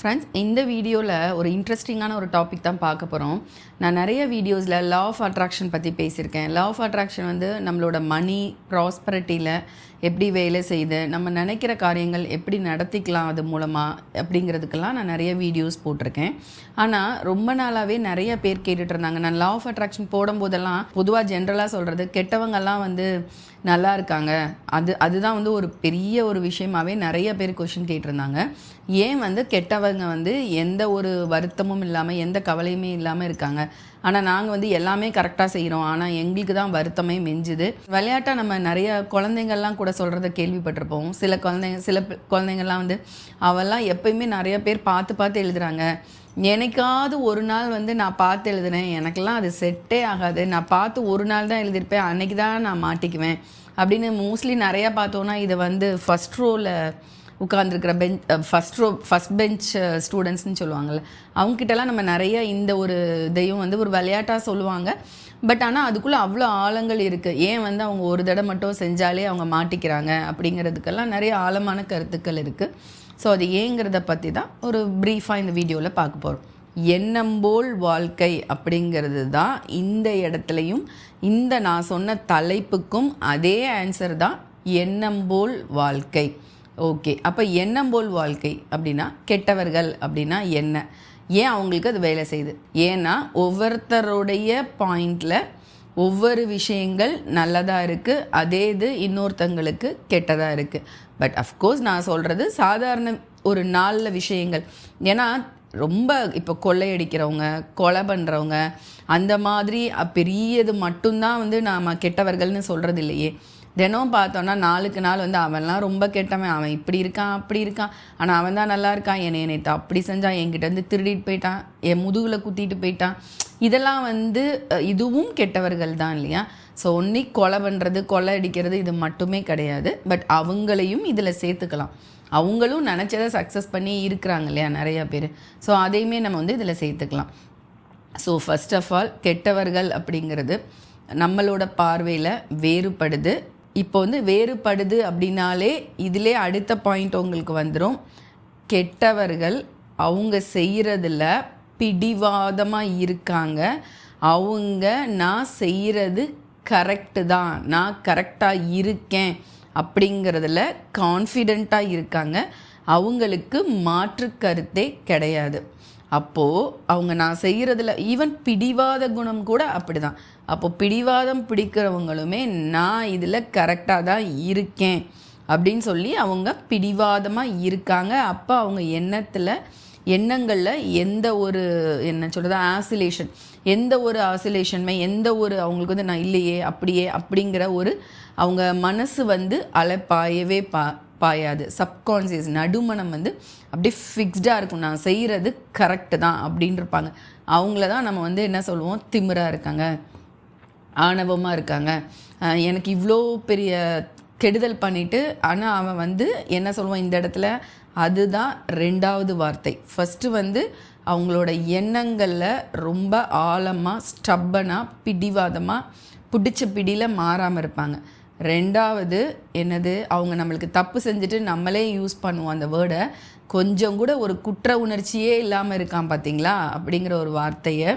Friends இந்த வீடியோவில் ஒரு இன்ட்ரெஸ்டிங்கான ஒரு டாபிக் தான் பார்க்க போகிறோம் நான் நிறைய வீடியோஸில் லா ஆஃப் அட்ராக்ஷன் பற்றி பேசியிருக்கேன். லா ஆஃப் அட்ராக்ஷன் வந்து நம்மளோட மணி ப்ராஸ்பரிட்டியில் எப்படி வேலை செய்து நம்ம நினைக்கிற காரியங்கள் எப்படி நடத்திக்கலாம் அது மூலமாக அப்படிங்கிறதுக்கெல்லாம் நான் நிறைய வீடியோஸ் போட்டிருக்கேன். ஆனால் ரொம்ப நாளாகவே நிறைய பேர் கேட்டுட்டு இருந்தாங்க. நான் லா ஆஃப் அட்ராக்ஷன் போடும்போதெல்லாம் பொதுவாக ஜென்ரலாக சொல்கிறது கெட்டவங்கெல்லாம் வந்து நல்லா இருக்காங்க. அது அதுதான் வந்து ஒரு பெரிய ஒரு விஷயமாவே நிறைய பேர் கொஷின் கேட்டிருந்தாங்க. ஏன் வந்து கெட்டவங்க வந்து எந்த ஒரு வருத்தமும் இல்லாமல் எந்த கவலையுமே இல்லாமல் இருக்காங்க? ஆனால் நாங்கள் வந்து எல்லாமே கரெக்டாக செய்கிறோம் ஆனால் எங்களுக்கு தான் வருத்தமே மிஞ்சுது. விளையாட்டாக நம்ம நிறைய குழந்தைங்கள்லாம் கூட சொல்கிறத கேள்விப்பட்டிருப்போம். சில குழந்தைங்க சில குழந்தைங்கள்லாம் வந்து அவெல்லாம் எப்பயுமே நிறைய பேர் பார்த்து பார்த்து எழுதுறாங்க. எனக்காவது ஒரு நாள் வந்து நான் பார்த்து எழுதுனேன். எனக்கெல்லாம் அது செட்டே ஆகாது. நான் பார்த்து ஒரு நாள் தான் எழுதியிருப்பேன். அன்னைக்கு தான் நான் மாட்டிக்குவேன். அப்படின்னு மோஸ்ட்லி நிறையா பார்த்தோன்னா இதை வந்து ஃபஸ்ட் ரோவில் உட்காந்துருக்கிற bench first row first bench ஸ்டூடெண்ட்ஸ்னு சொல்லுவாங்கள்ல அவங்ககிட்டலாம் நம்ம நிறைய இந்த ஒரு இதையும் வந்து ஒரு விளையாட்டாக சொல்லுவாங்க. பட் ஆனால் அதுக்குள்ளே அவ்வளோ ஆழங்கள் இருக்குது ஏன் வந்து அவங்க ஒரு தடவை மட்டும் செஞ்சாலே அவங்க மாட்டிக்கிறாங்க அப்படிங்கிறதுக்கெல்லாம் நிறைய ஆழமான கருத்துக்கள் இருக்குது ஸோ அது ஏங்கிறத பற்றி தான் ஒரு ப்ரீஃபாக இந்த வீடியோவில் பார்க்க போகிறோம் எண்ணம்போல் வாழ்க்கை அப்படிங்கிறது தான் இந்த இடத்துலையும் இந்த நான் சொன்ன தலைப்புக்கும் அதே ஆன்சர் தான் எண்ணம்போல் வாழ்க்கை. ஓகே. அப்போ எண்ணம்போல் வாழ்க்கை அப்படின்னா கெட்டவர்கள் அப்படின்னா என்ன? ஏன் அவங்களுக்கு அது வேலை செய்யுது? ஏன்னா ஒவ்வொருத்தருடைய பாயிண்டில் ஒவ்வொரு விஷயங்கள் நல்லதாக இருக்குது அதே இது இன்னொருத்தங்களுக்கு கெட்டதாக இருக்குது பட் அஃப்கோர்ஸ் நான் சொல்கிறது சாதாரண ஒரு நாளில் விஷயங்கள். ஏன்னா ரொம்ப இப்போ கொள்ளையடிக்கிறவங்க கொலை பண்ணுறவங்க அந்த மாதிரி பெரியது மட்டும்தான் வந்து நாம் கெட்டவர்கள்னு சொல்கிறது இல்லையே. தினம் பார்த்தோன்னா நாளுக்கு நாள் வந்து அவன்லாம் ரொம்ப கெட்டவன். அவன் இப்படி இருக்கான் அப்படி இருக்கான். ஆனால் அவன் தான் நல்லா இருக்கான். என்னை என்னை அப்படி செஞ்சான் என்கிட்ட வந்து திருடிட்டு போயிட்டான். என் முதுகில் குத்திட்டு போயிட்டான். இதெல்லாம் வந்து இதுவும் கெட்டவர்கள் தான் இல்லையா? ஸோ ஒன்றி கொலை பண்ணுறது கொலை அடிக்கிறது இது மட்டுமே கிடையாது. பட் அவங்களையும் இதில் சேர்த்துக்கலாம். அவங்களும் நினச்சதை சக்ஸஸ் பண்ணி இருக்கிறாங்க இல்லையா நிறையா பேர். ஸோ அதையுமே நம்ம வந்து இதில் சேர்த்துக்கலாம். ஸோ ஃபர்ஸ்ட் ஆஃப் ஆல் கெட்டவர்கள் அப்படிங்கிறது நம்மளோட பார்வையில் வேறுபடுது. இப்போ வந்து வேறுபடுது அப்படின்னாலே இதிலே அடுத்த பாயிண்ட் உங்களுக்கு வந்துடும் கெட்டவர்கள் அவங்க செய்கிறதில் பிடிவாதமாக இருக்காங்க. அவங்க நான் செய்கிறது கரெக்டு தான். நான் கரெக்டாக இருக்கேன் அப்படிங்கிறதுல கான்ஃபிடெண்ட்டாக இருக்காங்க. அவங்களுக்கு மாற்று கருத்தே கிடையாது. அப்போது அவங்க நான் செய்கிறதுல ஈவன் பிடிவாத குணம் கூட அப்படிதான். அப்போ பிடிவாதம் பிடிக்கிறவங்களுமே நான் இதில் கரெக்டாக தான் இருக்கேன் அப்படின்னு சொல்லி அவங்க பிடிவாதமாக இருக்காங்க. அப்போ அவங்க எண்ணத்தில் எண்ணங்களில் எந்த ஒரு என்ன சொல்கிறது ஆசிலேஷன் எந்த ஒரு ஆசிலேஷனுமே எந்த ஒரு அவங்களுக்கு வந்து நான் இல்லையே அப்படியே அப்படிங்கிற ஒரு அவங்க மனசு வந்து அலைப்பாயவே பா பாயாது சப்கான்சியஸ் நடுமனம் வந்து அப்படியே ஃபிக்ஸ்டாக இருக்கும். நான் செய்கிறது கரெக்டு தான் அப்படின்னு இருப்பாங்க அவங்கள தான் நம்ம வந்து என்ன சொல்லுவோம்? திமிராக இருக்காங்க. ஆணவமாக இருக்காங்க. எனக்கு இவ்வளோ பெரிய கெடுதல் பண்ணிட்டு ஆனால் அவன் வந்து என்ன சொல்லுவான் இந்த இடத்துல? அதுதான் ரெண்டாவது வார்த்தை. ஃபஸ்ட்டு வந்து அவங்களோட எண்ணங்களில் ரொம்ப ஆழமாக ஸ்டப்பனாக பிடிவாதமாக பிடிச்ச பிடியில் மாறாமல் இருப்பாங்க. ரெண்டாவது என்னது அவங்க நம்மளுக்கு தப்பு செஞ்சுட்டு நம்மளே யூஸ் பண்ணுவோம் அந்த வேர்டை கொஞ்சம் கூட ஒரு குற்ற உணர்ச்சியே இல்லாமல் இருக்கான் பார்த்தீங்களா அப்படிங்கிற ஒரு வார்த்தையை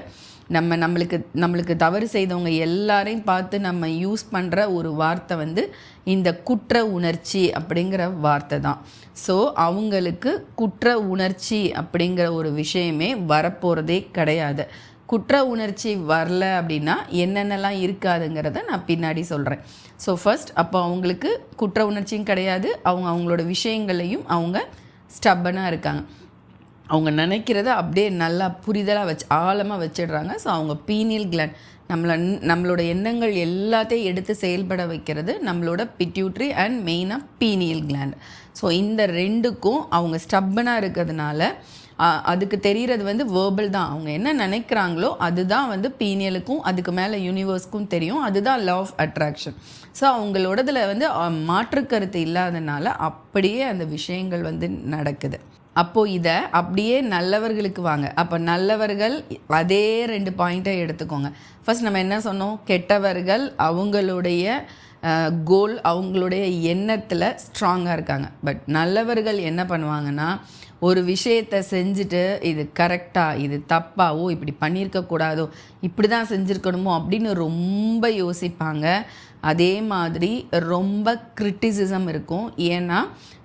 நம்ம நம்மளுக்கு நம்மளுக்கு தவறு செய்தவங்க எல்லாரையும் பார்த்து நம்ம யூஸ் பண்ணுற ஒரு வார்த்தை வந்து இந்த குற்ற உணர்ச்சி அப்படிங்கிற வார்த்தை தான். ஸோ அவங்களுக்கு குற்ற உணர்ச்சி அப்படிங்கிற ஒரு விஷயமே வரப்போகிறதே கிடையாது. குற்ற உணர்ச்சி வரல அப்படின்னா என்னென்னலாம் இருக்காதுங்கிறத நான் பின்னாடி சொல்கிறேன் ஸோ ஃபர்ஸ்ட் அப்போ அவங்களுக்கு குற்ற உணர்ச்சியும் கிடையாது. அவங்க அவங்களோட விஷயங்களையும் அவங்க ஸ்டப்பனாக இருக்காங்க. அவங்க நினைக்கிறத அப்படியே நல்லா புரிதலாக வச்சு ஆழமாக வச்சிடுறாங்க. ஸோ அவங்க பீனியல் கிளாண்ட் நம்மள நம்மளோட எண்ணங்கள் எல்லாத்தையும் எடுத்து செயல்பட வைக்கிறது நம்மளோட பிட்யூட்ரி அண்ட் மெயினாக பீனியல் கிளாண்ட் ஸோ இந்த ரெண்டுக்கும் அவங்க ஸ்டப்பனாக இருக்கிறதுனால அதுக்கு தெரிகிறது வந்து வேர்பல் தான். அவங்க என்ன நினைக்கிறாங்களோ அதுதான் வந்து பீனியலுக்கும் அதுக்கு மேலே யூனிவர்ஸ்க்கும் தெரியும். அதுதான் லவ் ஆஃப் அட்ராக்ஷன் ஸோ அவங்களோடதுல வந்து மாற்றுக்கருத்து மாற்று கருத்து இல்லாதனால அப்படியே அந்த விஷயங்கள் வந்து நடக்குது. அப்போது இதை அப்படியே நல்லவர்களுக்கு வாங்க. அப்போ நல்லவர்கள் அதே ரெண்டு பாயிண்ட்டை எடுத்துக்கோங்க. ஃபர்ஸ்ட் நம்ம என்ன சொன்னோம்? கெட்டவர்கள் அவங்களுடைய கோல் அவங்களுடைய எண்ணத்தில் ஸ்ட்ராங்காக இருக்காங்க. பட் நல்லவர்கள் என்ன பண்ணுவாங்கன்னா ஒரு விஷயத்தை செஞ்சுட்டு இது கரெக்டாக இது தப்பாவோ இப்படி பண்ணியிருக்கக்கூடாதோ இப்படி தான் செஞ்சுருக்கணுமோ அப்படின்னு ரொம்ப யோசிப்பாங்க. அதே மாதிரி ரொம்ப கிரிட்டிசிசம் இருக்கும். ஏன்னா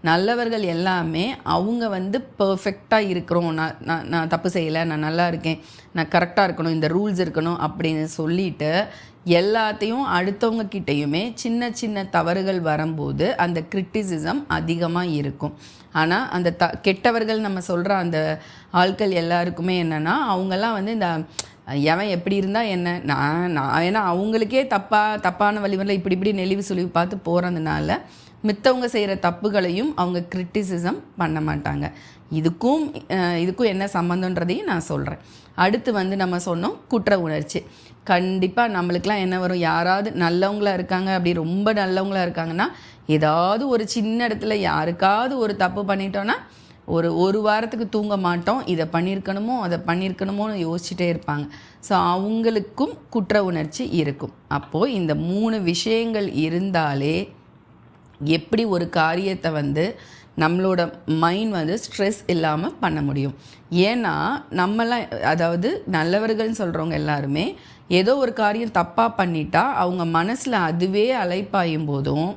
நல்லவர்கள் எல்லாமே அவங்க வந்து பர்ஃபெக்டாக இருக்கிறோம். நான் நான் நான் தப்பு செய்யலை நான் நல்லா இருக்கேன் நான் கரெக்டாக இருக்கணும் இந்த ரூல்ஸ் இருக்கணும் அப்படின்னு சொல்லிட்டு எல்லாத்தையும் அடுத்தவங்க கிட்டேயுமே சின்ன சின்ன தவறுகள் வரும்போது அந்த கிரிட்டிசிசம் அதிகமாக இருக்கும். ஆனால் அந்த த கெட்டவர்கள் நம்ம சொல்கிற அந்த ஆட்கள் எல்லாருக்குமே என்னென்னா அவங்கெல்லாம் வந்து இந்த எவன் எப்படி இருந்தால் என்ன? நான் நான் ஏன்னா அவங்களுக்கே தப்பாக தப்பான வழிமுறையில் இப்படி இப்படி நெளிவு சுழிவு பார்த்து போகிறதுனால மித்தவங்க செய்கிற தப்புகளையும் அவங்க கிரிட்டிசிசம் பண்ண மாட்டாங்க. இதுக்கும் இதுக்கும் என்ன சம்மந்தன்றதையும் நான் சொல்கிறேன் அடுத்து வந்து நம்ம சொன்னோம் குற்ற உணர்ச்சி. கண்டிப்பாக நம்மளுக்கெலாம் என்ன வரும்? யாராவது நல்லவங்களா இருக்காங்க அப்படி ரொம்ப நல்லவங்களா இருக்காங்கன்னா ஏதாவது ஒரு சின்ன இடத்துல யாருக்காவது ஒரு தப்பு பண்ணிட்டோன்னா ஒரு ஒரு வாரத்துக்கு தூங்க மாட்டோம். இதை பண்ணியிருக்கணுமோ அதை பண்ணியிருக்கணுமோன்னு யோசிச்சுட்டே இருப்பாங்க. ஸோ அவங்களுக்கும் குற்ற உணர்ச்சி இருக்கும். அப்போது இந்த மூணு விஷயங்கள் இருந்தாலே எப்படி ஒரு காரியத்தை வந்து நம்மளோட மைண்ட் வந்து ஸ்ட்ரெஸ் இல்லாமல் பண்ண முடியும்? ஏன்னா நம்மளாம் அதாவது நல்லவர்கள்னு சொல்கிறவங்க எல்லாருமே ஏதோ ஒரு காரியம் தப்பாக பண்ணிட்டா அவங்க மனசில் அதுவே அலைப்பாயும் போதும்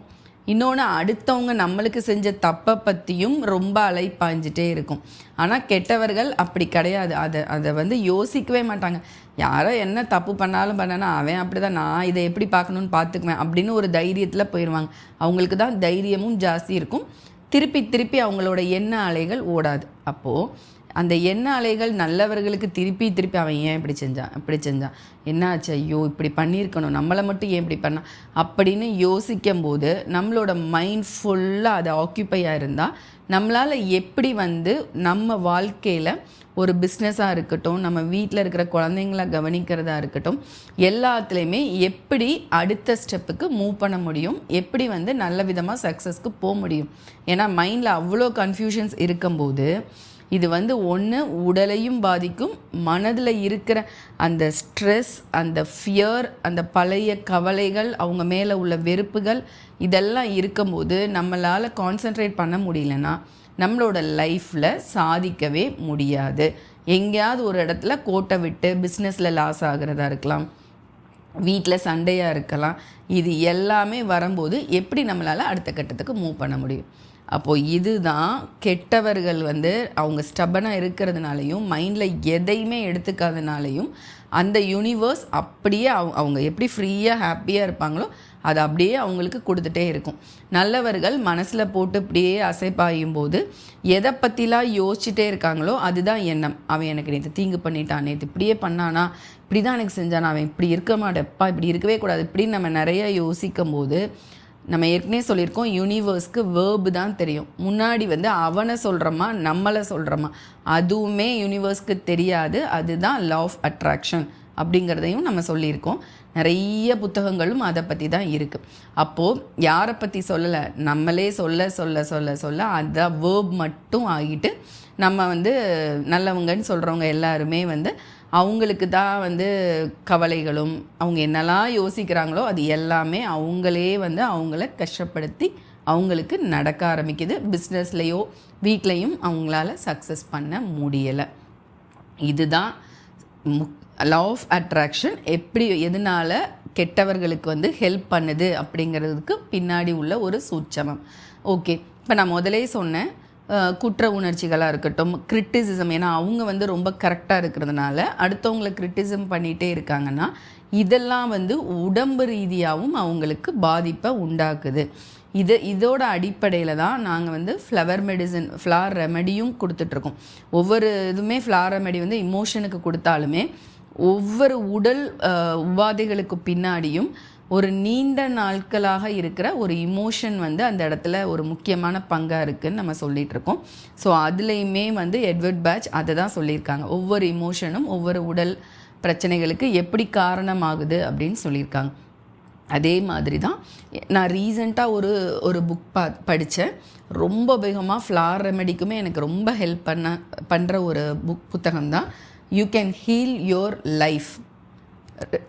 இன்னொன்று அடுத்தவங்க நம்மளுக்கு செஞ்ச தப்பை பற்றியும் ரொம்ப அலைப்பாய்ஞ்சிட்டே இருக்கும். ஆனால் கெட்டவர்கள் அப்படி கிடையாது. அதை அதை வந்து யோசிக்கவே மாட்டாங்க. யாரோ என்ன தப்பு பண்ணாலும் பண்ணனா அவன் அப்படி தான் நான் இதை எப்படி பார்க்கணுன்னு பார்த்துக்குவேன் அப்படின்னு ஒரு தைரியத்தில் போயிடுவாங்க அவங்களுக்கு தான் தைரியமும் ஜாஸ்தி இருக்கும். திருப்பி திருப்பி அவங்களோட எண்ண அலைகள் ஓடாது. அப்போது அந்த எண்ண அலைகள் நல்லவர்களுக்கு திருப்பி திருப்பி அவன் ஏன் இப்படி செஞ்சான் இப்படி செஞ்சான் என்ன ஆச்சு ஐயோ இப்படி பண்ணியிருக்கணும். நம்மளை மட்டும் ஏன் இப்படி பண்ணான் அப்படின்னு யோசிக்கும் போது நம்மளோட மைண்ட் ஃபுல்லாக அதை ஆக்கியூப்பையாக இருந்தால் நம்மளால் எப்படி வந்து நம்ம வாழ்க்கையில் ஒரு பிஸ்னஸாக இருக்கட்டும் நம்ம வீட்டில் இருக்கிற குழந்தைங்கள கவனிக்கிறதா இருக்கட்டும் எல்லாத்துலேயுமே எப்படி அடுத்த ஸ்டெப்புக்கு மூவ் பண்ண முடியும்? எப்படி வந்து நல்ல விதமாக சக்ஸஸ்க்கு போக முடியும்? ஏன்னா மைண்டில் அவ்வளோ கன்ஃபியூஷன்ஸ் இருக்கும்போது இது வந்து ஒன்று உடலையும் பாதிக்கும் மனதில் இருக்கிற அந்த ஸ்ட்ரெஸ் அந்த ஃபியர் அந்த பழைய கவலைகள் அவங்க மேலே உள்ள வெறுப்புகள் இதெல்லாம் இருக்கும்போது நம்மளால் கான்சென்ட்ரேட் பண்ண முடியலன்னா நம்மளோட லைஃப்பில் சாதிக்கவே முடியாது. எங்கேயாவது ஒரு இடத்துல கோட்டை விட்டு பிஸ்னஸில் லாஸ் ஆகிறதா இருக்கலாம் வீட்டில் சண்டையாக இருக்கலாம் இது எல்லாமே வரும்போது எப்படி நம்மளால் அடுத்த கட்டத்துக்கு மூவ் பண்ண முடியும்? அப்போது இதுதான் கெட்டவர்கள் வந்து அவங்க ஸ்டபனாக இருக்கிறதுனாலையும் மைண்டில் எதையுமே எடுத்துக்காதனாலையும் அந்த யூனிவர்ஸ் அப்படியே அவங்க அவங்க எப்படி ஃப்ரீயாக ஹாப்பியாக இருப்பாங்களோ அது அப்படியே அவங்களுக்கு கொடுத்துட்டே இருக்கும். நல்லவர்கள் மனசில் போட்டு இப்படியே அசைப்பாயும் போது எதை பற்றிலாம் யோசிச்சுட்டே இருக்காங்களோ அதுதான் எண்ணம். அவன் எனக்கு நேற்று தீங்கு பண்ணிட்டான் நேற்று இப்படியே பண்ணானா இப்படி தான் எனக்கு செஞ்சானா அவன் இப்படி இருக்க மாட்டேப்பா இப்படி இருக்கவே கூடாது இப்படின்னு நம்ம நிறைய யோசிக்கும் போது நம்ம ஏற்கனவே சொல்லியிருக்கோம் யூனிவர்ஸ்க்கு வேர்பு தான் தெரியும். முன்னாடி வந்து அவனை சொல்கிறோமா நம்மளை சொல்கிறோமா அதுவுமே யூனிவர்ஸ்க்கு தெரியாது. அதுதான் லா ஆஃப் அட்ராக்ஷன் அப்படிங்கிறதையும் நம்ம சொல்லியிருக்கோம். நிறைய புத்தகங்களும் அதை பற்றி தான் இருக்குது அப்போது யாரை பற்றி சொல்லலை? நம்மளே சொல்ல சொல்ல சொல்ல சொல்ல அந்த வேர்ப் மட்டும் ஆகிட்டு நம்ம வந்து நல்லவங்கன்னு சொல்கிறவங்க எல்லாருமே வந்து அவங்களுக்கு தான் வந்து கவலைகளும் அவங்க என்னெல்லாம் யோசிக்கிறாங்களோ அது எல்லாமே அவங்களே வந்து அவங்கள கஷ்டப்படுத்தி அவங்களுக்கு நடக்க ஆரம்பிக்குது. பிஸ்னஸ்லேயோ வீட்லேயும் அவங்களால சக்ஸஸ் பண்ண முடியலை. இதுதான் முக் லா ஆஃப் அட்ராக்ஷன் எப்படி எதனால் கெட்டவர்களுக்கு வந்து ஹெல்ப் பண்ணுது அப்படிங்கிறதுக்கு பின்னாடி உள்ள ஒரு சூட்சமம். ஓகே இப்போ நான் முதலே சொன்னேன். குற்ற உணர்ச்சிகளாக இருக்கட்டும் கிரிட்டிசிசம் ஏன்னா அவங்க வந்து ரொம்ப கரெக்டாக இருக்கிறதுனால அடுத்தவங்களை கிரிட்டிசம் பண்ணிகிட்டே இருக்காங்கன்னா இதெல்லாம் வந்து உடம்பு ரீதியாகவும் அவங்களுக்கு பாதிப்பை உண்டாக்குது. இது இதோட அடிப்படையில் தான் நாங்கள் வந்து ஃப்ளவர் மெடிசன் ஃப்ளார் ரெமெடியும் கொடுத்துட்ருக்கோம். ஒவ்வொரு இதுவுமே ஃப்ளார் ரெமெடி வந்து இமோஷனுக்கு கொடுத்தாலுமே ஒவ்வொரு உடல் உபாதைகளுக்கு பின்னாடியும் ஒரு நீண்ட நாட்களாக இருக்கிற ஒரு இமோஷன் வந்து அந்த இடத்துல ஒரு முக்கியமான பங்காக இருக்குதுன்னு நம்ம சொல்லிகிட்டு இருக்கோம். ஸோ அதுலேயுமே வந்து எட்வர்ட் பேட்ச் அதை தான் சொல்லியிருக்காங்க. ஒவ்வொரு இமோஷனும் ஒவ்வொரு உடல் பிரச்சனைகளுக்கு எப்படி காரணமாகுது அப்படின்னு சொல்லியிருக்காங்க. அதே மாதிரி தான் நான் ரீசண்டாக ஒரு ஒரு புக் பா படித்தேன் ரொம்ப வேகமாக ஃப்ளார் ரெமெடிக்குமே எனக்கு ரொம்ப ஹெல்ப் பண்ண பண்ணுற ஒரு புக் புத்தகம் தான். You can heal your life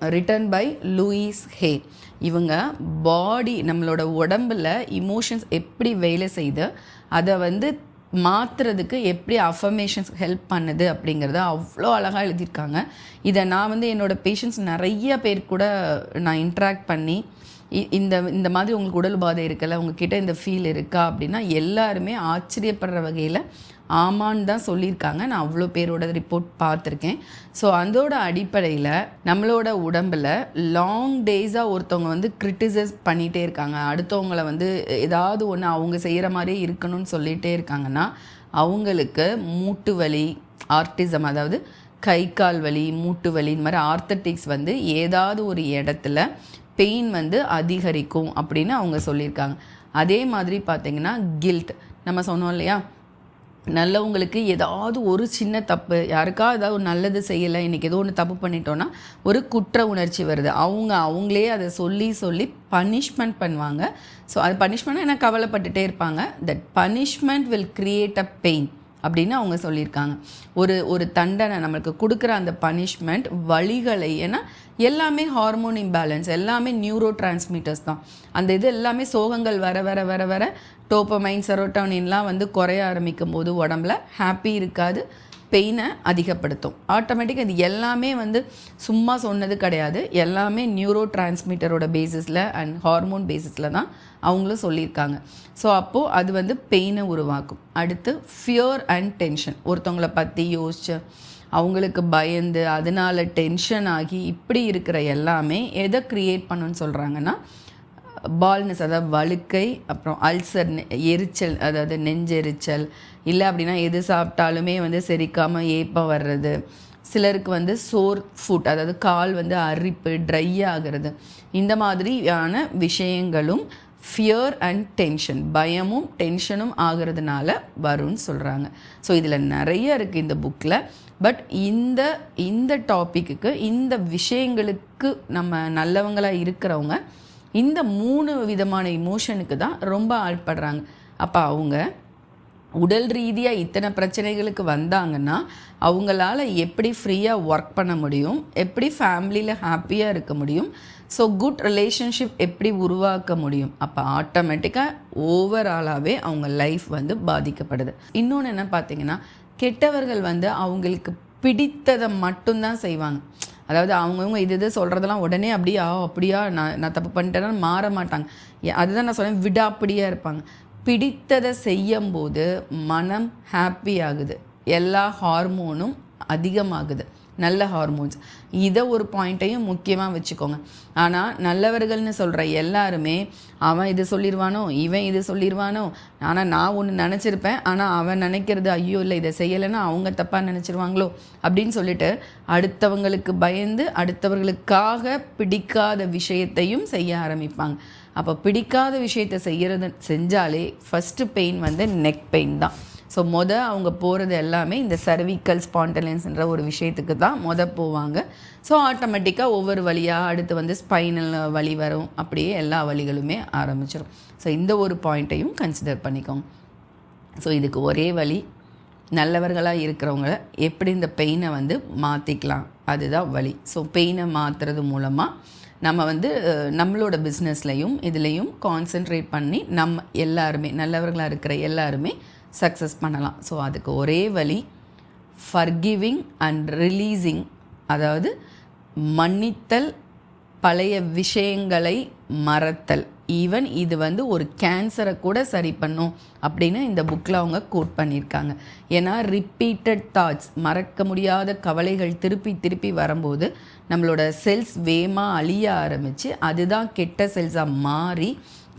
written by Louise Hay இவங்க பாடி நம்மளோட உடம்புல இமோஷன்ஸ் எப்படி வேலை செய்து அதை வந்து மாற்றுறதுக்கு எப்படி அஃபர்மேஷன்ஸ் ஹெல்ப் பண்ணுது அப்படிங்கிறத அவ்வளோ அழகாக எழுதியிருக்காங்க. இதை நான் வந்து என்னோடய பேஷண்ட்ஸ் நிறைய பேர் கூட நான் இன்ட்ராக்ட் பண்ணி இந்த இந்த மாதிரி உங்களுக்கு உடல் உபாதை இருக்குல்ல உங்ககிட்ட இந்த ஃபீல் இருக்கா அப்படின்னா எல்லாருமே ஆச்சரியப்படுற வகையில் ஆமான்னு தான் சொல்லியிருக்காங்க. நான் அவ்வளோ பேரோட ரிப்போர்ட் பார்த்துருக்கேன். ஸோ அதோட அடிப்படையில் நம்மளோட உடம்பில் லாங் டேஸாக ஒருத்தவங்க வந்து கிரிட்டிசைஸ் பண்ணிகிட்டே இருக்காங்க. அடுத்தவங்கள வந்து ஏதாவது ஒன்று அவங்க செய்கிற மாதிரியே இருக்கணும்னு சொல்லிகிட்டே இருக்காங்கன்னா அவங்களுக்கு மூட்டு வலி ஆர்டிசம் அதாவது கை கால் வலி மூட்டு வலி இந்த மாதிரி ஆர்த்தட்டிக்ஸ் வந்து ஏதாவது ஒரு இடத்துல பெயின் வந்து அதிகரிக்கும் அப்படின்னு அவங்க சொல்லியிருக்காங்க. அதே மாதிரி பார்த்தீங்கன்னா கில்ட் நம்ம சொன்னோம் இல்லையா? நல்லவங்களுக்கு ஏதாவது ஒரு சின்ன தப்பு யாருக்கா ஏதாவது ஒரு நல்லது செய்யலை இன்றைக்கி ஏதோ ஒன்று தப்பு பண்ணிட்டோன்னா ஒரு குற்ற உணர்ச்சி வருது. அவங்க அவங்களே அதை சொல்லி சொல்லி பனிஷ்மெண்ட் பண்ணுவாங்க. ஸோ அது பனிஷ்மெண்ட் என்ன? கவலைப்பட்டுட்டே இருப்பாங்க. That punishment will create a pain அப்படின்னு அவங்க சொல்லியிருக்காங்க. ஒரு ஒரு தண்டனை நம்மளுக்கு கொடுக்குற அந்த பனிஷ்மெண்ட் வழிகளை ஏன்னா எல்லாமே ஹார்மோன் இம்பேலன்ஸ் எல்லாமே நியூரோ டிரான்ஸ்மிட்டர்ஸ் தான். அந்த இது எல்லாமே சோகங்கள் வர வர வர வர டோப்பமைன் செரோட்டோனின்லாம் வந்து குறைய ஆரம்பிக்கும் போது உடம்புல ஹாப்பி இருக்காது பெயினை அதிகப்படுத்தும். ஆட்டோமேட்டிக் இது எல்லாமே வந்து சும்மா சொன்னது கிடையாது. எல்லாமே நியூரோ டிரான்ஸ்மிட்டரோட பேசிஸில் அண்ட் ஹார்மோன் பேசிஸில் தான் அவங்களும் சொல்லியிருக்காங்க. ஸோ அப்போது அது வந்து பெயினை உருவாக்கும். அடுத்து ஃபியர் அண்ட் டென்ஷன் ஒருத்தவங்கள பற்றி யோசிச்சு அவங்களுக்கு பயந்து அதனால டென்ஷன் ஆகி இப்படி இருக்கிற எல்லாமே எதை க்ரியேட் பண்ணுன்னு சொல்கிறாங்கன்னா பால்னஸ் அதாவது வழுக்கை அப்புறம் அல்சர் எரிச்சல் அதாவது நெஞ்செரிச்சல். இல்லை அப்படின்னா எது சாப்பிட்டாலுமே வந்து செரிக்காமல் ஏப்பம் வர்றது. சிலருக்கு வந்து சோர் ஃபுட் அதாவது கால் வந்து அரிப்பு ட்ரை ஆகிறது. இந்த மாதிரியான விஷயங்களும் ஃபியர் அண்ட் டென்ஷன் பயமும் டென்ஷனும் ஆகிறதுனால வரும்னு சொல்கிறாங்க ஸோ இதில் நிறைய இருக்குது இந்த புக்கில் பட் இந்த இந்த டாப்பிக்கு இந்த விஷயங்களுக்கு நம்ம நல்லவங்களாக இருக்கிறவங்க இந்த மூணு விதமான இமோஷனுக்கு தான் ரொம்ப ஆட்படுறாங்க அப்போ அவங்க உடல் ரீதியாக இத்தனை பிரச்சனைகளுக்கு வந்தாங்கன்னா அவங்களால எப்படி ஃப்ரீயாக ஒர்க் பண்ண முடியும் எப்படி ஃபேமிலியில் ஹாப்பியாக இருக்க முடியும் ஸோ குட் ரிலேஷன்ஷிப் எப்படி உருவாக்க முடியும் அப்போ ஆட்டோமேட்டிக்காக ஓவராலாகவே அவங்க லைஃப் வந்து பாதிக்கப்படுது. இன்னொன்று என்ன பார்த்தீங்கன்னா கெட்டவர்கள் வந்து அவங்களுக்கு பிடித்ததை மட்டும்தான் செய்வாங்க. அதாவது அவங்கவுங்க இது இது சொல்கிறதெல்லாம் உடனே அப்படியா அப்படியா நான் நான் தப்பு பண்ணிட்டேன்னா மாற மாட்டாங்க. அதுதான் நான் சொன்னேன் விடாப்பிடியாக இருப்பாங்க. பிடித்ததை செய்யும்போது மனம் ஹாப்பி ஆகுது. எல்லா ஹார்மோனும் அதிகமாகுது. நல்ல ஹார்மோன்ஸ் இதை ஒரு பாயிண்ட்டையும் முக்கியமாக வச்சுக்கோங்க. ஆனால் நல்லவர்கள்னு சொல்கிற எல்லாருமே அவன் இது சொல்லிடுவானோ இவன் இது சொல்லிடுவானோ ஆனால் நான் ஒன்று நினச்சிருப்பேன் ஆனால் அவன் நினைக்கிறது ஐயோ இல்லை இதை செய்யலைன்னா அவங்க தப்பாக நினச்சிருவாங்களோ அப்படின்னு சொல்லிட்டு அடுத்தவங்களுக்கு பயந்து அடுத்தவர்களுக்காக பிடிக்காத விஷயத்தையும் செய்ய ஆரம்பிப்பாங்க. அப்போ பிடிக்காத விஷயத்தை செய்கிறது செஞ்சாலே ஃபஸ்ட்டு பெயின் வந்து நெக் பெயின் தான். ஸோ மொதல் அவங்க போகிறது எல்லாமே இந்த சர்விக்கல் ஸ்பாண்டலன்ஸ்ன்ற ஒரு விஷயத்துக்கு தான் மொதல் போவாங்க. ஸோ ஆட்டோமேட்டிக்காக ஒவ்வொரு வழியாக அடுத்து வந்து ஸ்பைனல் வழி வரும். அப்படியே எல்லா வழிகளுமே ஆரம்பிச்சிடும் ஸோ இந்த ஒரு பாயிண்ட்டையும் கன்சிடர் பண்ணிக்கோங்க. ஸோ இதுக்கு ஒரே வழி நல்லவர்களாக இருக்கிறவங்கள எப்படி இந்த பெயினை வந்து மாற்றிக்கலாம் அதுதான் வழி. ஸோ பெயினை மாற்றுறது மூலமாக நம்ம வந்து நம்மளோட பிஸ்னஸ்லையும் இதுலேயும் கான்சென்ட்ரேட் பண்ணி நம்ம எல்லாருமே நல்லவர்களாக இருக்கிற எல்லாருமே சக்ஸஸ் பண்ணலாம். ஸோ அதுக்கு ஒரே வழி ஃபர்கிவிங் அண்ட் ரிலீஸிங் அதாவது மன்னித்தல் பழைய விஷயங்களை மறத்தல். ஈவன் இது வந்து ஒரு கேன்சரை கூட சரி பண்ணும் அப்படின்னு இந்த புக்கில் அவங்க கோட் பண்ணியிருக்காங்க. ஏன்னா ரிப்பீட்டட் தாட்ஸ் மறக்க முடியாத கவலைகள் திருப்பி திருப்பி வரும்போது நம்மளோட செல்ஸ் வேகமாக அழிய ஆரம்பித்து அதுதான் கெட்ட செல்ஸாக மாறி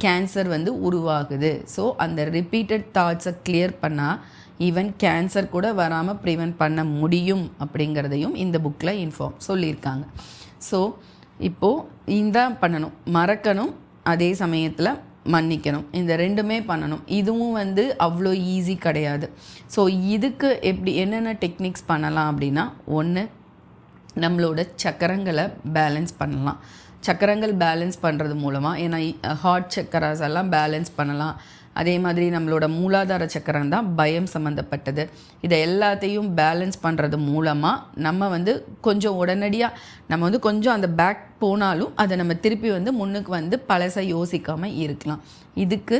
கேன்சர் வந்து உருவாகுது. ஸோ அந்த ரிப்பீட்டட் தாட்ஸை கிளியர் பண்ணால் ஈவன் கேன்சர் கூட வராமல் ப்ரிவென்ட் பண்ண முடியும் அப்படிங்கிறதையும் இந்த புக்கில் இன்ஃபார்ம் சொல்லியிருக்காங்க. ஸோ இப்போது இந்த பண்ணணும். மறக்கணும். அதே சமயத்தில் மன்னிக்கணும். இந்த ரெண்டுமே பண்ணணும். இதுவும் வந்து அவ்வளோ ஈஸி கிடையாது. ஸோ இதுக்கு எப்படி என்னென்ன டெக்னிக்ஸ் பண்ணலாம் அப்படின்னா ஒன்று நம்மளோட சக்கரங்களை பேலன்ஸ் பண்ணலாம். சக்கரங்கள் பேலன்ஸ் பண்ணுறது மூலமாக ஏன்னா ஹார்ட் சக்கராஸ் எல்லாம் பேலன்ஸ் பண்ணலாம். அதே மாதிரி நம்மளோட மூலாதார சக்கரம் தான் பயம் சம்மந்தப்பட்டது இதை எல்லாத்தையும் பேலன்ஸ் பண்ணுறது மூலமாக நம்ம வந்து கொஞ்சம் உடனடியாக நம்ம வந்து கொஞ்சம் அந்த பேக் போனாலும் அதை நம்ம திருப்பி வந்து முன்னுக்கு வந்து பழசை யோசிக்காமல் இருக்கலாம். இதுக்கு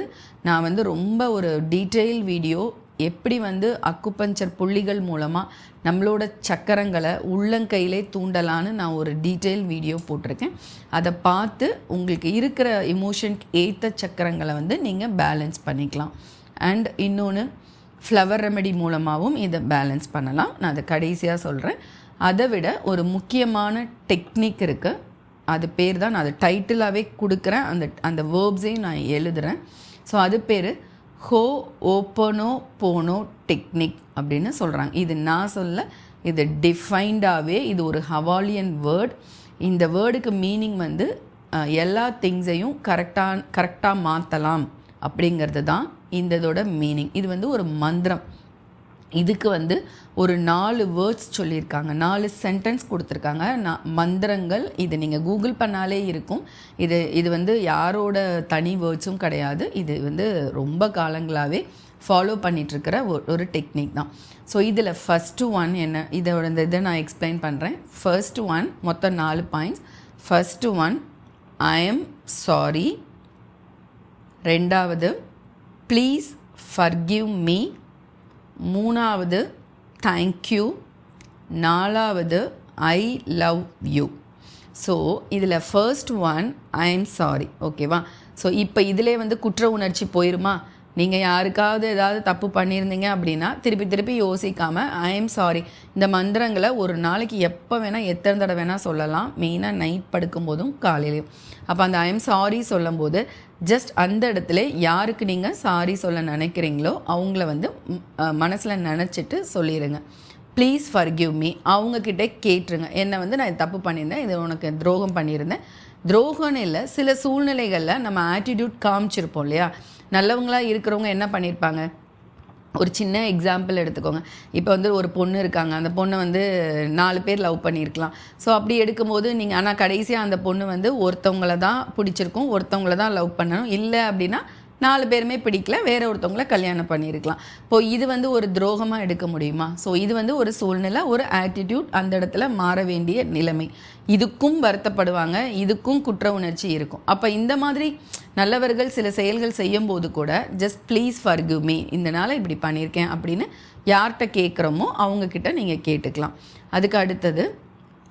நான் வந்து ரொம்ப ஒரு டீட்டெயில் வீடியோ எப்படி வந்து அக்குப்பஞ்சர் புள்ளிகள் மூலமாக நம்மளோட சக்கரங்களை உள்ளங்கையிலே தூண்டலான்னு நான் ஒரு டீட்டெயில் வீடியோ போட்டிருக்கேன். அதை பார்த்து உங்களுக்கு இருக்கிற இமோஷனுக்கு ஏற்ற சக்கரங்களை வந்து நீங்கள் பேலன்ஸ் பண்ணிக்கலாம். அண்ட் இன்னொன்று ஃப்ளவர் ரெமெடி மூலமாகவும் இதை பேலன்ஸ் பண்ணலாம். நான் அதை கடைசியாக சொல்கிறேன் அதை விட ஒரு முக்கியமான டெக்னிக் இருக்குது அது பேர் தான் நான் அது டைட்டிலாகவே கொடுக்குறேன். அந்த அந்த வேர்ப்ஸையும் நான் எழுதுகிறேன் ஸோ அது பேர் ஹோ ஓப்பனோ போனோ டெக்னிக் அப்படின்னு சொல்கிறாங்க இது நான் சொல்ல இது டிஃபைன்டாகவே இது ஒரு ஹவாலியன் வேர்ட். இந்த வேர்டுக்கு மீனிங் வந்து எல்லா திங்ஸையும் கரெக்டாக கரெக்டாக மாற்றலாம் அப்படிங்கிறது தான் இந்த இதோட மீனிங். இது வந்து ஒரு மந்திரம். இதுக்கு வந்து ஒரு நாலு வேர்ட்ஸ் சொல்லியிருக்காங்க. நாலு சென்டென்ஸ் கொடுத்துருக்காங்க. நான் மந்திரங்கள் இது நீங்கள் கூகுள் பண்ணாலே இருக்கும். இது இது வந்து யாரோட தனி வேர்ட்ஸும் கிடையாது. இது வந்து ரொம்ப காலங்களாகவே ஃபாலோ பண்ணிகிட்ருக்கிற ஒரு டெக்னிக் தான். ஸோ இதில் ஃபஸ்ட்டு ஒன் என்ன இதோட இந்த இதை நான் எக்ஸ்பிளைன் பண்ணுறேன் ஃபர்ஸ்ட் ஒன் மொத்தம் நாலு points first one I am sorry ரெண்டாவது ப்ளீஸ் ஃபர்கிவ் மீ மூணாவது தேங்க்யூ நாலாவது ஐ லவ் யூ ஸோ இதில் first one I am sorry ஓகேவா ஸோ இப்போ இதிலே வந்து குற்ற உணர்ச்சி போயிருமா? நீங்கள் யாருக்காவது ஏதாவது தப்பு பண்ணியிருந்தீங்க அப்படின்னா திருப்பி திருப்பி யோசிக்காமல் ஐ எம் சாரி இந்த மந்திரங்களை ஒரு நாளைக்கு எப்போ வேணால் எத்தனை தடவை வேணால் சொல்லலாம். மெயினாக நைட் படுக்கும்போதும் காலையிலையும் அப்போ அந்த ஐ எம் சாரி சொல்லும்போது ஜஸ்ட் அந்த இடத்துல யாருக்கு நீங்கள் சாரி சொல்ல நினைக்கிறீங்களோ அவங்கள வந்து மனசில் நினச்சிட்டு சொல்லிடுங்க ப்ளீஸ் ஃபர்கிவ் மீ அவங்கக்கிட்ட கேட்டுருங்க. என்னை வந்து நான் தப்பு பண்ணியிருந்தேன். இது உனக்கு துரோகம் பண்ணியிருந்தேன். துரோகம்னு இல்லை சில சூழ்நிலைகளில் நம்ம ஆட்டிடியூட் காமிச்சிருப்போம் இல்லையா? நல்லவங்களா இருக்கிறவங்க என்ன பண்ணியிருப்பாங்க ஒரு சின்ன எக்ஸாம்பிள் எடுத்துக்கோங்க. இப்போ வந்து ஒரு பொண்ணு இருக்காங்க. அந்த பொண்ணை வந்து நாலு பேர் லவ் பண்ணியிருக்கலாம் ஸோ அப்படி எடுக்கும்போது நீங்கள் ஆனால் கடைசியாக அந்த பொண்ணு வந்து ஒருத்தவங்கள தான் பிடிச்சிருக்கும். ஒருத்தவங்கள தான் லவ் பண்ணணும். இல்லை அப்படின்னா நாலு பேருமே பிடிக்கல வேற ஒருத்தவங்கள கல்யாணம் பண்ணியிருக்கலாம். இப்போ இது வந்து ஒரு துரோகமாக எடுக்க முடியுமா? ஸோ இது வந்து ஒரு சூழ்நிலை ஒரு ஆட்டிடியூட் அந்த இடத்துல மாற வேண்டிய நிலைமை. இதுக்கும் வருத்தப்படுவாங்க இதுக்கும் குற்ற உணர்ச்சி இருக்கும். அப்போ இந்த மாதிரி நல்லவர்கள் சில செயல்கள் செய்யும் போது கூட ஜஸ்ட் ப்ளீஸ் ஃபர்கிவ் மீ இந்த நாளை இப்படி பண்ணியிருக்கேன் அப்படின்னு யார்கிட்ட கேட்குறோமோ அவங்கக்கிட்ட நீங்கள் கேட்டுக்கலாம். அதுக்கு அடுத்தது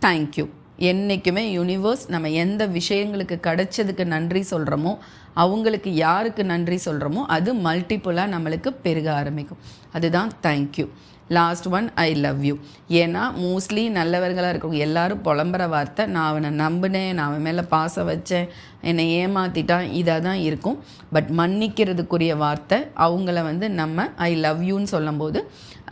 தேங்க்யூ என்றைக்குமே யூனிவர்ஸ் நம்ம எந்த விஷயங்களுக்கு கிடைச்சதுக்கு நன்றி சொல்கிறோமோ அவங்களுக்கு யாருக்கு நன்றி சொல்கிறோமோ அது மல்டிப்புளாக நம்மளுக்கு பெருக ஆரம்பிக்கும். அதுதான் thank you last one I love you ஏன்னா மோஸ்ட்லி நல்லவர்களாக இருக்கவங்க எல்லாரும் புலம்புற வார்த்தை நான் அவனை நம்பினேன் நான் அவன் மேலே பாசம் வச்சேன் என்னை ஏமாற்றிட்டான் இதாக தான் இருக்கும். பட் மன்னிக்கிறதுக்குரிய வார்த்தை அவங்கள வந்து நம்ம ஐ லவ் யூன்னு சொல்லும்போது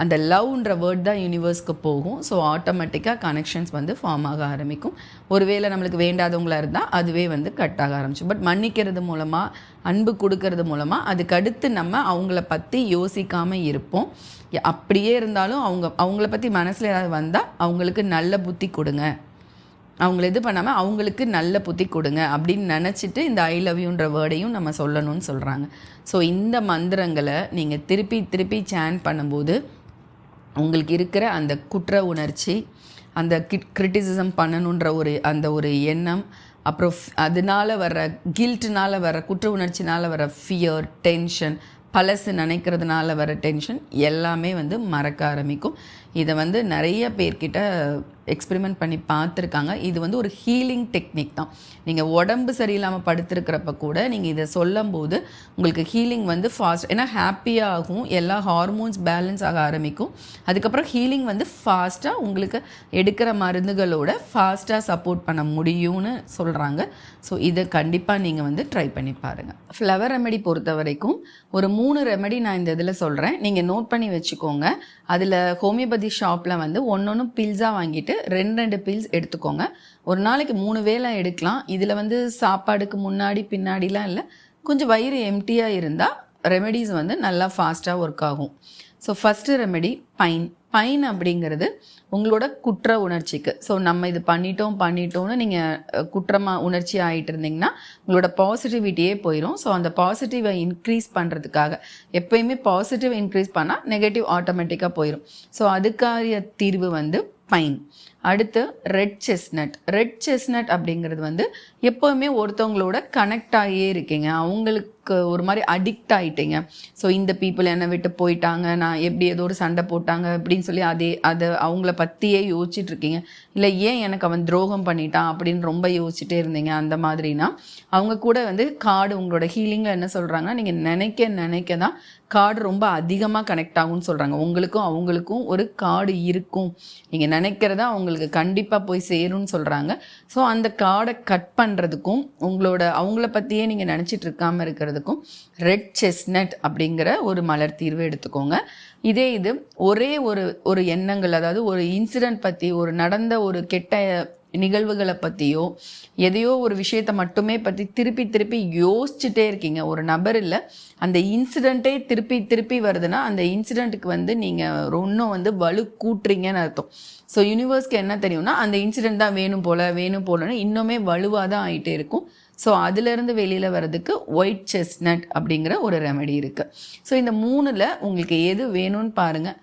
அந்த லவ்ன்ற வேர்ட் தான் யூனிவர்ஸ்க்கு போகும். ஸோ ஆட்டோமேட்டிக்காக கனெக்ஷன்ஸ் வந்து ஃபார்ம் ஆக ஆரம்பிக்கும். ஒருவேளை நம்மளுக்கு வேண்டாதவங்களா இருந்தால் அதுவே வந்து கட் ஆக ஆரம்பிச்சு பட் மன்னிக்கிறது மூலமாக அன்பு கொடுக்கறது மூலமாக அதுக்கடுத்து நம்ம அவங்கள பற்றி யோசிக்காமல் இருப்போம். அப்படியே இருந்தாலும் அவங்க அவங்கள பற்றி மனசில் ஏதாவது வந்தால் அவங்களுக்கு நல்ல புத்தி கொடுங்க. அவங்கள இது பண்ணாமல் அவங்களுக்கு நல்ல புத்தி கொடுங்க அப்படின்னு நினச்சிட்டு இந்த ஐ லவ் யூன்ற வேர்டையும் நம்ம சொல்லணும்னு சொல்கிறாங்க ஸோ இந்த மந்திரங்களை நீங்கள் திருப்பி திருப்பி சேன் பண்ணும்போது உங்களுக்கு இருக்கிற அந்த குற்ற உணர்ச்சி அந்த கிரிட்டிசிசம் பண்ணணுன்ற ஒரு அந்த ஒரு எண்ணம் அப்புறம் அதனால் வர கில்ட்னால் வர குற்ற உணர்ச்சினால் வர ஃபியர் டென்ஷன் பழசு நினைக்கிறதுனால வர டென்ஷன் எல்லாமே வந்து மறக்க ஆரம்பிக்கும். இதை வந்து நிறைய பேர்கிட்ட எக்ஸ்பெரிமெண்ட் பண்ணி பார்த்துருக்காங்க. இது வந்து ஒரு ஹீலிங் டெக்னிக் தான். நீங்கள் உடம்பு சரியில்லாமல் படுத்திருக்கிறப்ப கூட நீங்கள் இதை சொல்லும்போது உங்களுக்கு ஹீலிங் வந்து ஃபாஸ்ட் ஏன்னா ஹாப்பியாகும் எல்லா ஹார்மோன்ஸ் பேலன்ஸ் ஆக ஆரம்பிக்கும். அதுக்கப்புறம் ஹீலிங் வந்து ஃபாஸ்ட்டாக உங்களுக்கு எடுக்கிற மருந்துகளோட ஃபாஸ்ட்டாக சப்போர்ட் பண்ண முடியும்னு சொல்கிறாங்க ஸோ இதை கண்டிப்பாக நீங்கள் வந்து ட்ரை பண்ணி பாருங்கள் ஃப்ளவர் ரெமெடி பொறுத்த வரைக்கும் ஒரு மூணு ரெமெடி நான் இந்த இதில் சொல்கிறேன் நீங்கள் நோட் பண்ணி வச்சுக்கோங்க. அதில் ஹோமியோபதி ஷாப்பில் வந்து ஒன்று ஒன்று பில்ஸாக வாங்கிட்டு ரெண்டு ரெண்டு பில்ஸ் எடுத்துக்கோங்க. ஒரு நாளைக்கு மூணு வேலை எடுக்கலாம். இதில் வந்து சாப்பாடுக்கு முன்னாடி பின்னாடிலாம் இல்லை. கொஞ்சம் வயிறு எம்டியாக இருந்தால் ரெமெடிஸ் வந்து நல்லா ஃபாஸ்ட்டாக ஒர்க் ஆகும். ஸோ ஃபஸ்ட்டு ரெமெடி பைன் பைன் அப்படிங்கிறது உங்களோட குற்ற உணர்ச்சிக்கு. ஸோ நம்ம இது பண்ணிட்டோம் பண்ணிட்டோம்னு நீங்கள் குற்றமாக உணர்ச்சி ஆகிட்டு இருந்தீங்கன்னா உங்களோட பாசிட்டிவிட்டியே போயிடும் ஸோ அந்த பாசிட்டிவை இன்க்ரீஸ் பண்ணுறதுக்காக எப்பயுமே பாசிட்டிவ் இன்க்ரீஸ் பண்ணால் நெகட்டிவ் ஆட்டோமேட்டிக்காக போயிடும் ஸோ அதுக்காரிய தீர்வு வந்து பைன். அடுத்து ரெட் செஸ்னட் ரெட் செஸ்னட் அப்படிங்கிறது வந்து எப்போவுமே ஒருத்தவங்களோட கனெக்ட் ஆகியே இருக்கீங்க. அவங்களுக்கு ஒரு மாதிரி அடிக்ட் ஆகிட்டீங்க ஸோ இந்த பீப்புள் என்னை விட்டு போயிட்டாங்க. நான் எப்படி ஏதோ ஒரு சண்டை போட்டாங்க அப்படின்னு சொல்லி அதே அதை அவங்கள பற்றியே யோசிச்சுட்டு இருக்கீங்க. இல்லை ஏன் எனக்கு அவன் துரோகம் பண்ணிட்டான் அப்படின்னு ரொம்ப யோசிச்சுட்டே இருந்தீங்க அந்த மாதிரினா அவங்க கூட வந்து கார்டு உங்களோட ஹீலிங்கில் என்ன சொல்கிறாங்க நீங்கள் நினைக்க நினைக்க தான் கார்டு ரொம்ப அதிகமாக கனெக்ட் ஆகும்னு சொல்கிறாங்க உங்களுக்கும் அவங்களுக்கும் ஒரு கார்டு இருக்கும். நீங்கள் நினைக்கிறதா அவங்களுக்கு கண்டிப்பாக போய் சேரும்னு சொல்கிறாங்க ஸோ அந்த கார்டை கட் பண்ணுறதுக்கும் உங்களோட அவங்கள பற்றியே நீங்கள் நினச்சிட்டு இருக்காமல் இருக்கிறதுக்கும் ரெட் செஸ்னட் அப்படிங்கிற ஒரு மலர் தீர்வு எடுத்துக்கோங்க. இதே இது ஒரே ஒரு ஒரு எண்ணங்கள் அதாவது ஒரு இன்சிடெண்ட் பற்றி ஒரு நடந்த ஒரு கெட்ட நிகழ்வுகளை பற்றியோ எதையோ ஒரு விஷயத்தை மட்டுமே பற்றி திருப்பி திருப்பி யோசிச்சுட்டே இருக்கீங்க. ஒரு நபர் இல்லை அந்த இன்சிடெண்ட்டே திருப்பி திருப்பி வருதுன்னா அந்த இன்சிடெண்ட்டுக்கு வந்து நீங்கள் இன்னும் வந்து வலு கூட்டுறீங்கன்னு அர்த்தம். ஸோ யூனிவர்ஸ்க்கு என்ன தெரியும்னா அந்த இன்சிடெண்ட் தான் வேணும் போல் வேணும் போலன்னு இன்னுமே வலுவாக தான் ஆகிட்டே இருக்கும். ஸோ அதுலேருந்து வெளியில் வர்றதுக்கு ஒயிட் செஸ்னட் அப்படிங்கிற ஒரு ரெமெடி இருக்குது ஸோ இந்த மூணில் உங்களுக்கு எது வேணும்னு பாருங்கள்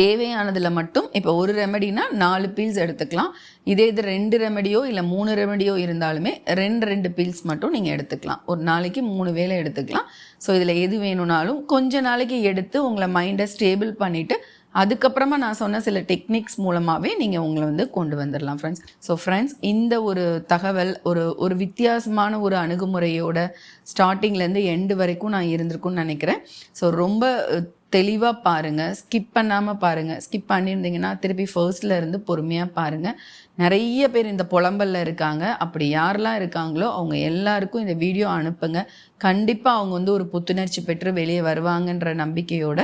தேவையானதில் மட்டும் இப்போ ஒரு ரெமெடினா நாலு பீல்ஸ் எடுத்துக்கலாம். இதே இது ரெண்டு ரெமெடியோ இல்லை மூணு ரெமெடியோ இருந்தாலுமே ரெண்டு ரெண்டு பீல்ஸ் மட்டும் நீங்கள் எடுத்துக்கலாம். ஒரு நாளைக்கு மூணு வேளை எடுத்துக்கலாம். ஸோ இதில் எது வேணும்னாலும் கொஞ்ச நாளைக்கு எடுத்து உங்களை மைண்டை ஸ்டேபிள் பண்ணிவிட்டு அதுக்கப்புறமா நான் சொன்ன சில டெக்னிக்ஸ் மூலமாகவே நீங்கள் உங்களை வந்து கொண்டு வந்துடலாம் ஃப்ரெண்ட்ஸ் ஸோ ஃப்ரெண்ட்ஸ் இந்த ஒரு தகவல் ஒரு ஒரு வித்தியாசமான ஒரு அணுகுமுறையோட ஸ்டார்டிங்லேருந்து எண்டு வரைக்கும் நான் இருந்திருக்கும்னு நினைக்கிறேன். ஸோ ரொம்ப தெளிவாக பாருங்கள் ஸ்கிப் பண்ணாமல் பாருங்கள் ஸ்கிப் பண்ணியிருந்தீங்கன்னா திருப்பி ஃபர்ஸ்டில் இருந்து பொறுமையாக பாருங்கள் நிறைய பேர் இந்த புலம்பலில் இருக்காங்க. அப்படி யாரெல்லாம் இருக்காங்களோ அவங்க எல்லாருக்கும் இந்த வீடியோ அனுப்புங்க. கண்டிப்பாக அவங்க வந்து ஒரு புத்துணர்ச்சி பெற்று வெளியே வருவாங்கன்ற நம்பிக்கையோட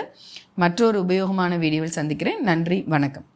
மற்றொரு உபயோகமான வீடியோவில் சந்திக்கிறேன். நன்றி. வணக்கம்.